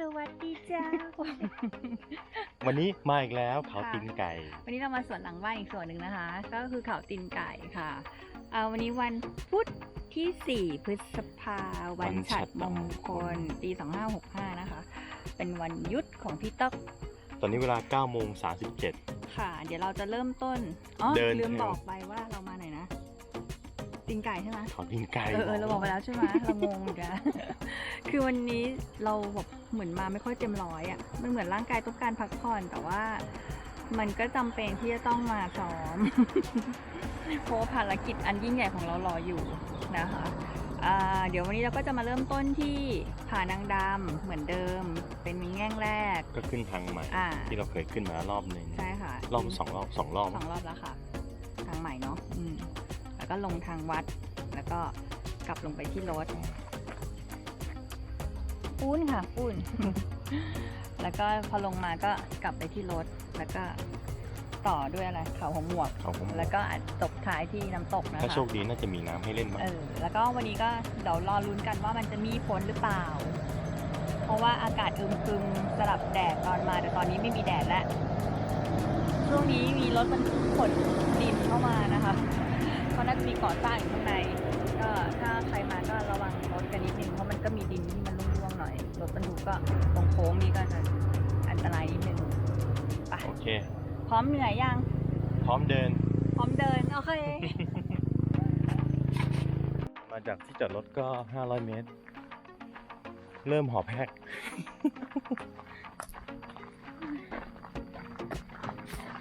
สวัสดีจ้า วันนี้มาอีกแล้วเขาค่ะตีนไก่ วันนี้เรามาสวนหลังบ้านอีกส่วนหนึ่งนะคะ ก็คือเขาตีนไก่ค่ะเอาวันนี้วันพุธที่ 4 พฤษภาวันฉัดมงคลปี2565 นะคะ เป็นวันหยุดของพี่ต๊อกตอนนี้เวลา9โมง37 ค่ะ เดี๋ยวเราจะเริ่มต้น อ๋อเดินลืมเทรลบอกไปว่าเรามาไหนนะ ตีนไก่ใช่ไหมเขาตีนไก่เออเออเราบอกไปแล้วใช่ไหมเรางงเหมือนกัน คือวันนี้เราแบบเหมือนมาไม่ค่อยเต็มร้อยอะ่ะ มันเหมือนร่างกายต้องการพักผ่อนแต่ว่ามันก็จำเป็นที่จะต้องมาซ้อม เพราะว่าภารกิจอันยิ่งใหญ่ของเรารออยู่นะคะอ่าเดี๋ยววันนี้เราก็จะมาเริ่มต้นที่ผานางดำเหมือนเดิม เป็นมีแง่งแรก ก็ขึ้นทางใหม่อ่าที่เราเคยขึ้นมาแล้วรอบหนึ่งใช่ค่ะ รอบสองรอบสองรอบสองรอบแล้วค่ะ ก็ลงทางวัด แล้วก็กลับลงไปที่รถปูนค่ะปูน แล้วก็พอลงมาก็กลับไปที่รถ แล้วก็ต่อด้วยอะไรเขาหัวหมวก เขาผมแล้วก็อาจตกท้ายที่น้ำตกนะคะ ถ้าโชคดีน่าจะมีน้ำให้เล่นบ้าง เออแล้วก็วันนี้ก็เดี๋ยวรอลุ้นกันว่ามันจะมีฝนหรือเปล่า เพราะว่าอากาศอึมครึมสลับแดดตอนมาแต่ตอนนี้ไม่มีแดดแล้ว ช่วงนี้มีรถมันขนดินเข้ามานะคะ เพราะน่าจะมีก่อสร้างอยู่ข้างใน ก็ถ้าใครมาก็ระวังรถกันนิดนึงเพราะมันก็มีดินที่มันร่วงๆหน่อยรถบรรทุกก็ตรงโค้งนี้ก็จะอันตรายนิดนึงไปโอเค พร้อมเหนื่อยยัง พร้อมเดิน พร้อมเดินโอเค มาจากที่จอดรถก็ 500 เมตร เริ่มหอบแพก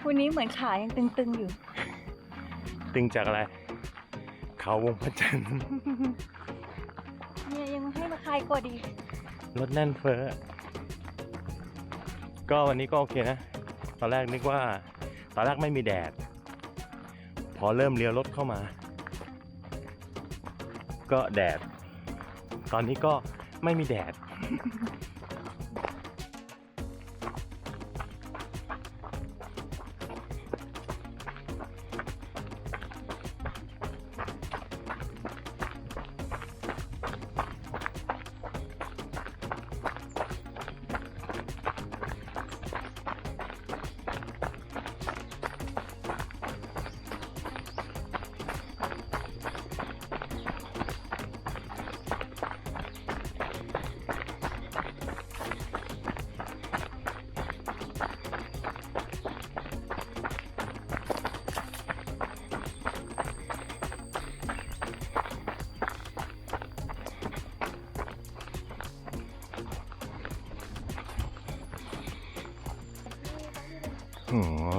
วันนี้เหมือนขายังตึงๆอยู่ ตึงจากอะไร เขาวงพระจันทร์เนี่ยยังให้มาคลายกดอีกรถแน่นเฟ้อก็วันนี้ก็โอเคนะ ตอนแรกนึกว่า ตอนแรกไม่มีแดด พอเริ่มเลี้ยวรถเข้ามา ก็แดด ตอนนี้ก็ไม่มีแดด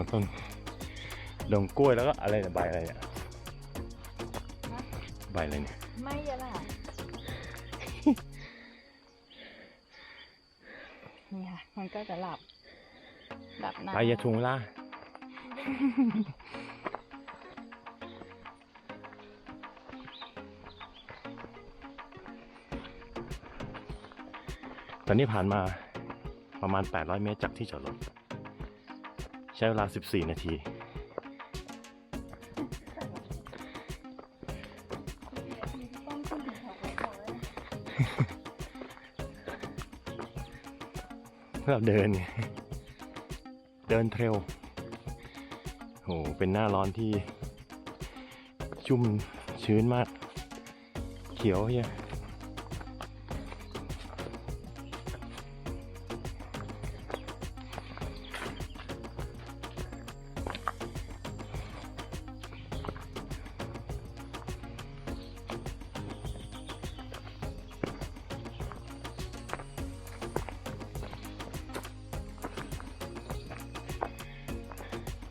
อ๋อต้นดงกล้วยแล้วก็อะไรเนี่ยใบอะไรเนี่ยใบอะไรเนี่ยไม่เยอะล่ะนี่ค่ะมันก็จะหลับหลับนานใบยาทุงล่าตอนนี้ผ่านมาประมาณ 800 เมตรจากที่จอดรถใช้เวลา 14 นาทีแถวไว้ก่อนเพื่อเดินไงเดินเทรลโห เป็นหน้าร้อนที่ ชุ่มชื้นมาก เขียวเฮีย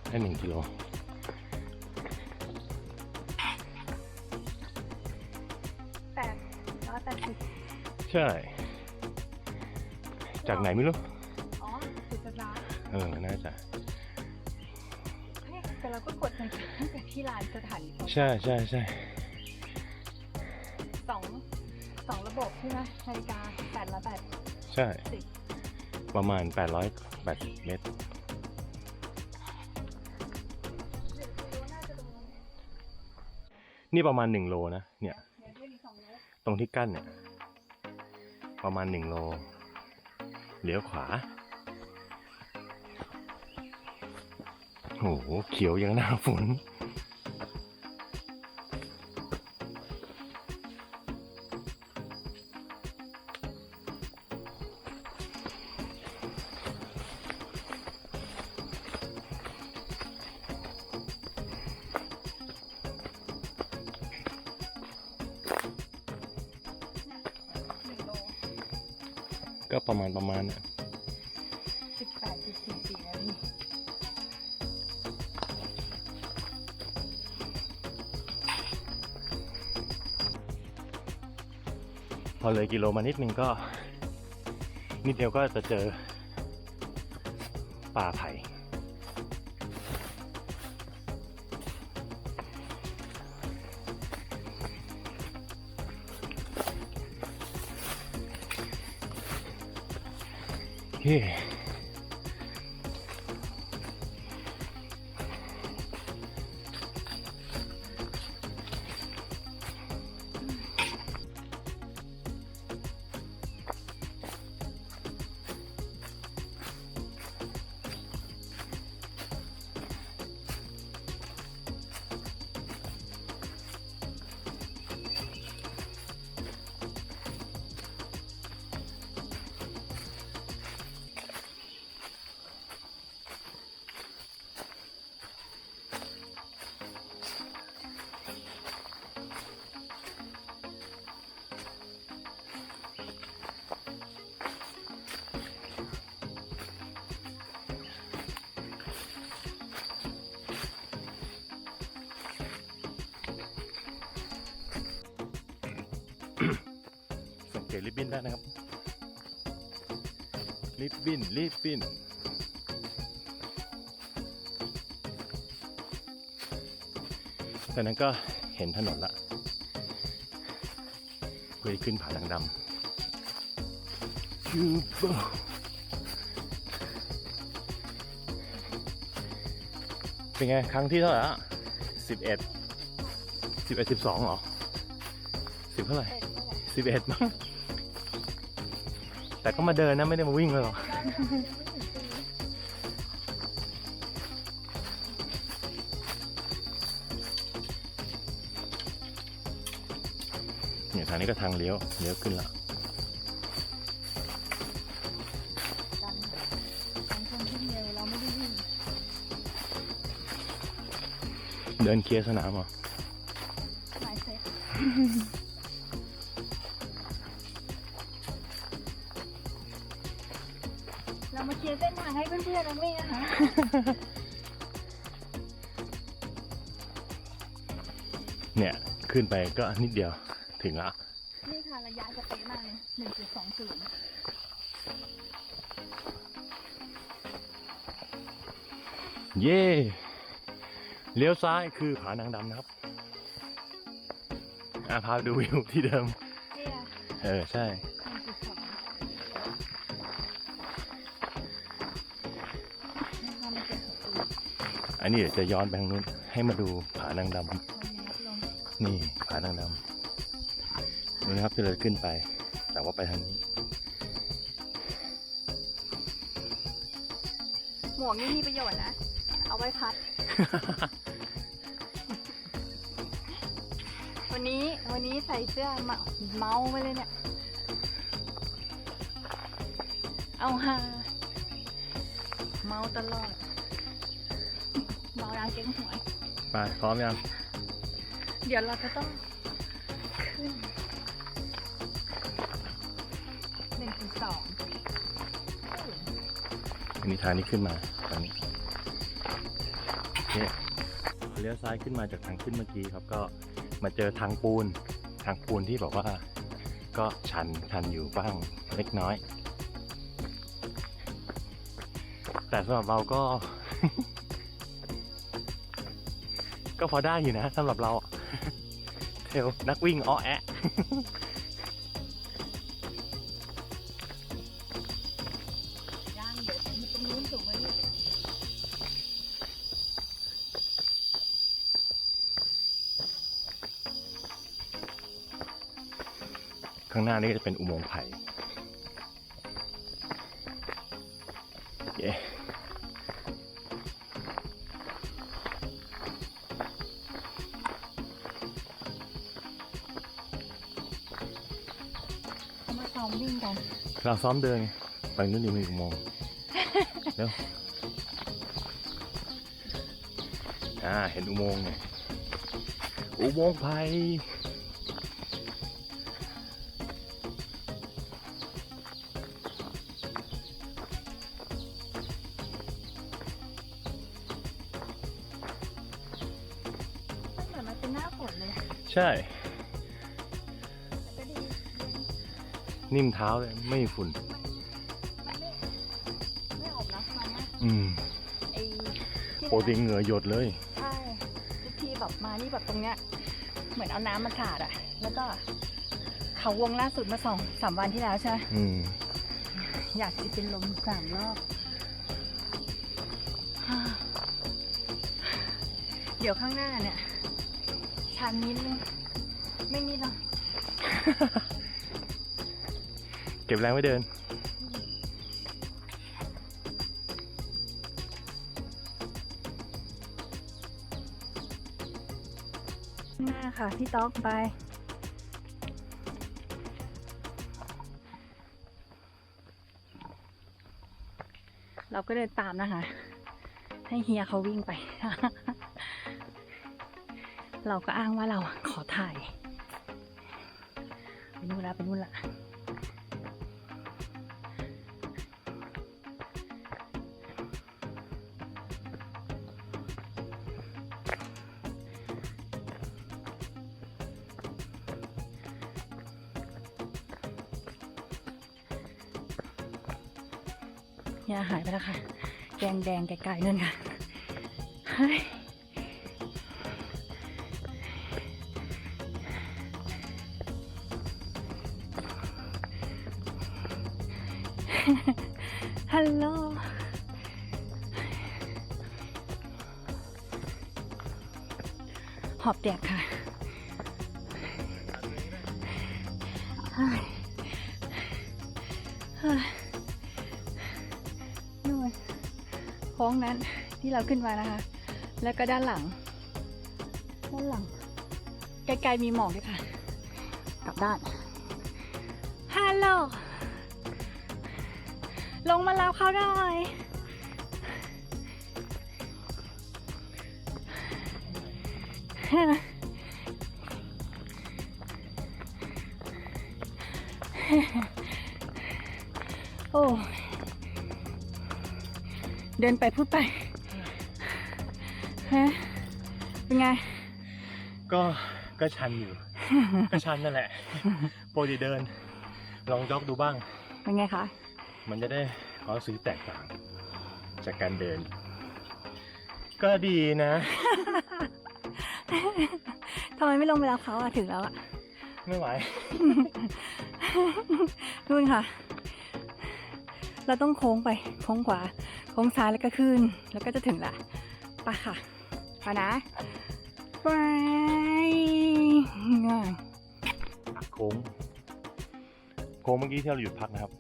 ได้หนึ่งกิโลแปดร้อยแปดสิบใช่ จากไหนไม่รู้ อ๋อจุดสตาร์ทเออ น่าจะ เฮ้ยแต่เราก็กดนาฬิกาตั้งแต่ที่ลานสถานีใช่ใช่ใช่สองสองระบบใช่ไหมนาฬิกาแปดละแปดใช่ สิบประมาณ 880 เมตร นี่ประมาณหนึ่งโลนะ เนี่ย ตรงที่กั้นเนี่ย ประมาณหนึ่งโล เลี้ยวขวา โอ้โห เขียวยังหน้าฝนหนึ่ ประมาณประมาณน่ยสิบแปดจุดสี่สี่นาทีพอเลยกิโลมานิดนึงก็ นิดเดียวก็จะเจอป่าไผ่ โอเคสังเกตริบบิ้นได้นะครับริบบิ้นริบบิ้นตอนนั้นก็เห็นถนนละเพื่อขึ้นผาดังดำชูโบเป็นไง ครั้งที่เท่าไหร่ละสิบเอ็ดสิบเอ็ดสิบสองเหรอสิบเท่าไหร่สิบเอ็ดมั้ง แต่ก็มาเดินนะไม่ได้มาวิ่งเลยหรอกเนี่ยทางนี้ก็ทางเลี้ยวเลี้ยวขึ้นละกันบางคนที่เร็วเราไม่ได้วิ่งเดินเคลียร์สนามเหรอห ขึ้นไปก็นิดเดียวถึงละนี่ค่ะระยะจะเป๊ะมากเลยหนึ่งจุดสองศูนย์เย่เลี้ยวซ้ายคือผานางดำนะครับอะพาดูวิวที่เดิมเจียเออ ใช่หนึ่งจุดสองนี่ค่ะมันเจ็ดหกปีอันนี้เดี๋ยวจะย้อนไปทางนู้นให้มาดูผานางดลงเมตรลงำ นี่ผานางดำดูนะครับที่เราขึ้นไป แต่ว่าไปทางนี้ หมวกนี่มีประโยชน์นะ เอาไว้พัด วันนี้วันนี้ใส่เสื้อเมาเมาไปเลยเนี่ย เอาฮาเมาตลอด เมาดังเก่งหวย ไป พร้อมยัง เดี๋ยวเราจะต้องขึ้นหนึ่งจุดสองอันนี้ทางนี้ขึ้นมาทางนี้เนี่ยเลี้ยวซ้ายขึ้นมาจากทางขึ้นเมื่อกี้ครับก็มาเจอทางปูน ทางปูนที่บอกว่า ก็ชันชันอยู่บ้างเล็กน้อย แต่สำหรับเราก็ ก็พอได้อยู่นะสำหรับเรา เทลนักวิ่งอ้อแอะย่างเดี๋ยวมันตรงนู้นสูงไปนี่ข้างหน้านี่ก็จะเป็นอุโมงค์ไผ่เค เราซ้อมเดินไงไปนู่นดีมีอุโมงค์เร็วอ่าเห็นอุโมงค์ไงอุโมงค์ไฟเหมือนมันเป็นหน้าฝนเลย ใช่ นิ่มเท้าเลยไม่มีฝุ่นมันไม่ไม่ออกนะมันนะอืมไอ้ที่โปรตีนเหงื่อหยดเลย ใช่ทุกทีแบบมานี่แบบตรงเนี้ย เหมือนเอาน้ำมาสาดอะแล้วก็ เขาวงล่าสุดมาสองสามวันที่แล้วใช่ไหมอืมอยากจะเป็นลมสามรอบ เดี๋ยวข้างหน้าเนี่ยชันนิดนึงไม่นิดหรอก เก็บแรงไว้เดิน หน้าค่ะ พี่ต๊อกไป เราก็เดินตามนะคะ ให้เฮียเขาวิ่งไป เราก็อ้างว่าเราขอถ่ายไปนู่นละไปนู่นละ เฮียหายไปแล้วค่ะ แดงแดงๆไกลๆนั่นค่ะฮัลโหลหอบแดกค่ะเฮ้ย ค้งนั้นที่เราขึ้นมานะคะ แล้วก็ด้านหลัง ด้านหลังไกลๆมีหมอกด้วยค่ะ กลับด้านฮัลโหลลงมาแล้วเขาหน่อยโอ้ เดินไปพูดไปฮะเป็นไง ก็ก็ชันอยู่ ก็ชันนั่นแหละโปรตีเดิน ลองจ็อกดูบ้าง เป็นไงคะ มันจะได้ความรู้สึกแตกต่าง จากการเดิน ก็ดีนะทำไมไม่ลงไปรับเขาอะถึงแล้วอะไม่ไหวนู่นค่ะ เราต้องโค้งไปโค้งขวาโค้งซ้ายแล้วก็ขึ้น แล้วก็จะถึงละไปค่ะไปนะไปง่ายโค้งโค้งเมื่อกี้ที่เราหยุดพักนะครับ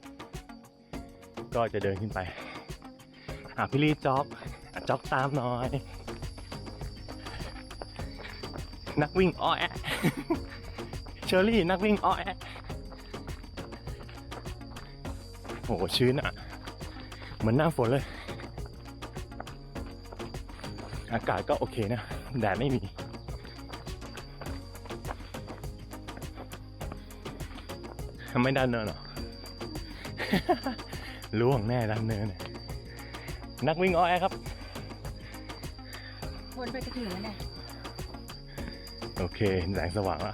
ก็จะเดินขึ้นไปอะพี่ลีจ็อกจ็อกตามหน่อย นักวิ่งอ้อแอเชอรี่นักวิ่งอ้อแอ โอ้โหชื้นอะ เหมือนหน้าฝนเลย อากาศก็โอเคนะ แดดไม่มี ไม่ด้านเนินเหรอ ล่วงแน่ด้านเนินเนี่ยนักวิ่งอ้อแอครับ วนไปจะถึงแล้วเนี่ย โอเค แสงสว่างละ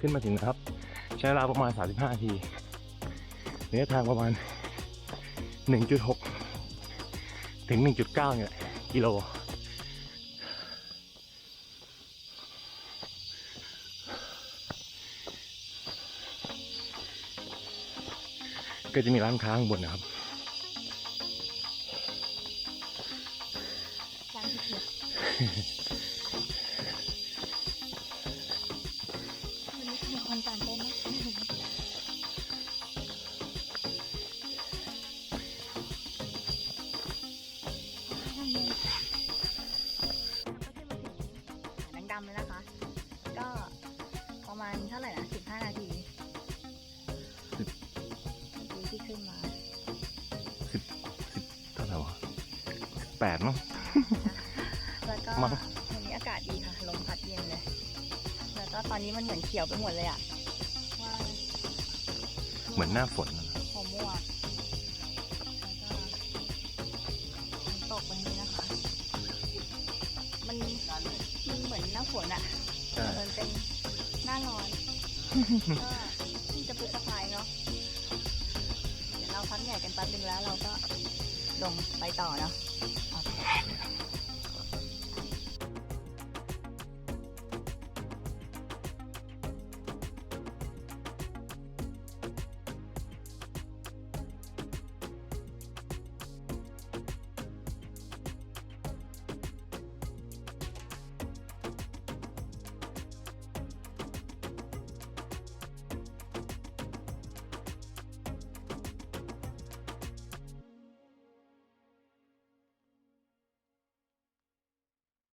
ขึ้นมาถึงนะครับ ใช้เวลาประมาณ 35นาทีระยะทางประมาณ 1.6 ถึง 1.9 เนี่ยกิโลก็จะมีร้านค้าข้างบนนะครับร้านที่ ดมั้ง แล้วก็มั้งวันนี้อากาศดีค่ะ ลมพัดเย็นเลย แล้วก็ตอนนี้มันเหมือนเขียวไปหมดเลยอะว่าเหมือนหน้าฝนนะหัวม่วงแล้วก็ฝนตกวันนี้นะคะ มันมันเหมือนหน้าฝนอะใช่ มันเป็นหน้าร้อน ก็เพิ่งจะพฤษภาเนาะ เดี๋ยวเราพักเหนื่อยกันแป๊บนึงแล้วเราก็ลงไปต่อเนาะโอเค